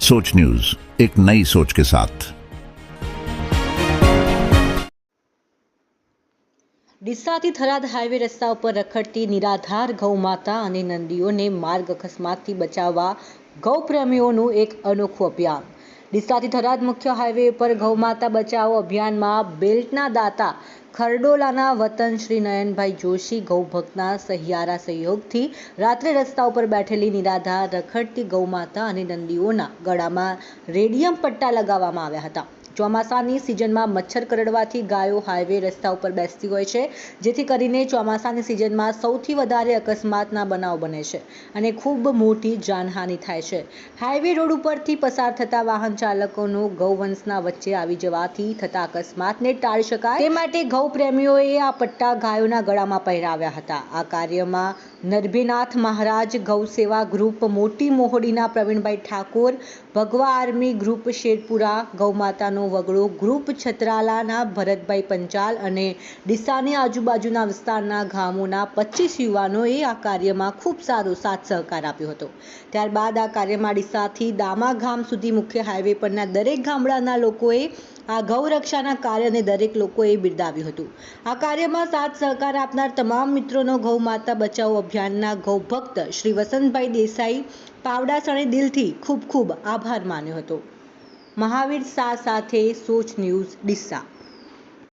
सोच न्यूज एक नई सोच के साथ ડીસાથી થરાદ હાઈવે રસ્તા ઉપર રખડતી નિરાધાર ગૌ માતા અને નંદીઓને માર્ગ અકસ્માતથી બચાવવા ગૌપ્રેમીઓનું એક અનોખું અભિયાન ડીસાથી થરાદ મુખ્ય હાઈવે પર ગૌમાતા બચાવો અભિયાનમાં બેલ્ટના દાતા ખરડોલાના વતન શ્રી નયનભાઈ જોશી ગૌભક્તના સહિયારા સહયોગથી રાત્રે રસ્તા ઉપર બેઠેલી નિરાધાર રખડતી ગૌમાતા અને નંદીઓના ગળામાં રેડિયમ પટ્ટા લગાવવામાં આવ્યા હતા. ચોમાસાની સિઝનમાં મચ્છર કરડવાથી ગાયો હાઈવે રસ્તા ઉપર બેસતી હોય છે, જેથી કરીને ચોમાસાની સિઝનમાં સૌથી વધારે અકસ્માતના બનાવ બને છે અને ખૂબ મોટી જાનહાનિ થાય છે. હાઈવે રોડ ઉપરથી પસાર થતા વાહન ચાલકોનો ગૌવંશના વચ્ચે આવી જવાથી થતા અકસ્માતને ટાળી શકાય. તે માટે ગૌ પ્રેમીઓએ આ પટ્ટા ગાયોના ગળામાં પહેરાવ્યા હતા. આ કાર્યમાં નરભીનાથ મહારાજ ગૌ સેવા ગ્રુપ, મોટી મોહડીના પ્રવીણભાઈ ઠાકોર, ભગવા આર્મી ગ્રુપ, શેરપુરા ગૌમાતાનો વગડો ગ્રુપ છત્રાલાના ભરતભાઈ પંચાલ અને ડીસાની આજુબાજુના વિસ્તારના ગામોના પચીસ યુવાનોએ આ કાર્યમાં ખૂબ સારો સાથ સહકાર આપ્યો હતો. ત્યારબાદ આ કાર્યમાં ડીસાથી દામા ગામ સુધી મુખ્ય હાઈવે પરના દરેક ગામડાના લોકોએ આ ગૌરક્ષાના કાર્યને દરેક લોકોએ બિરદાવ્યું હતું. આ કાર્યમાં સાથ સહકાર આપનાર તમામ મિત્રોનો ગૌ માતા બચાવ અભિયાનના ગૌભક્ત શ્રી વસંતભાઈ દેસાઈ પાવડાસણે દિલથી ખૂબ ખૂબ આભાર માન્યો હતો. મહાવીર શાહ સાથે સોચ ન્યૂઝ ડીસા